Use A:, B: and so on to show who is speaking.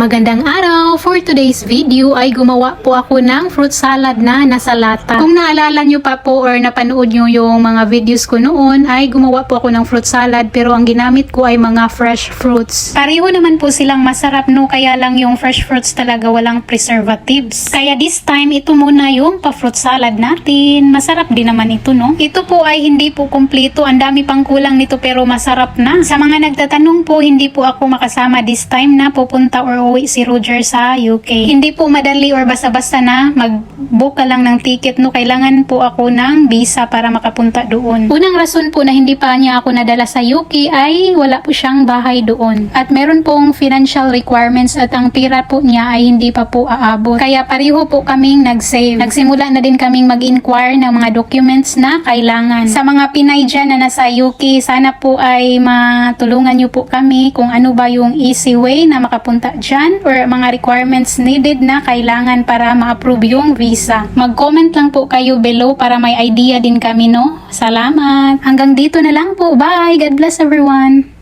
A: Magandang araw! For today's video ay gumawa po ako ng fruit salad na nasa lata. Kung naalala nyo pa po or napanood nyo yung mga videos ko noon ay gumawa po ako ng fruit salad pero ang ginamit ko ay mga fresh fruits. Pareho naman po silang masarap no kaya lang yung fresh fruits talaga walang preservatives. Kaya this time ito muna yung pa-fruit salad natin. Masarap din naman ito no. Ito po ay hindi po kumpleto. Ang dami pang kulang nito pero masarap na. Sa mga nagtatanong po hindi po ako makasama this time na pupunta or uuwi si Roger sa UK. Hindi po madali or basta-basta na mag-book ka lang ng ticket no. Kailangan po ako ng visa para makapunta doon. Unang rason po na hindi pa niya ako nadala sa UK ay wala po siyang bahay doon. At meron pong financial requirements at ang pira po niya ay hindi pa po aabot. Kaya pareho po kaming nag-save. Nagsimula na din kaming mag-inquire ng mga documents na kailangan. Sa mga Pinay dyan na nasa UK, sana po ay matulungan niyo po kami kung ano ba yung easy way na makapunta dyan or mga requirements needed na kailangan para ma-approve yung visa. Mag-comment lang po kayo below para may idea din kami, no? Salamat! Hanggang dito na lang po. Bye! God bless everyone!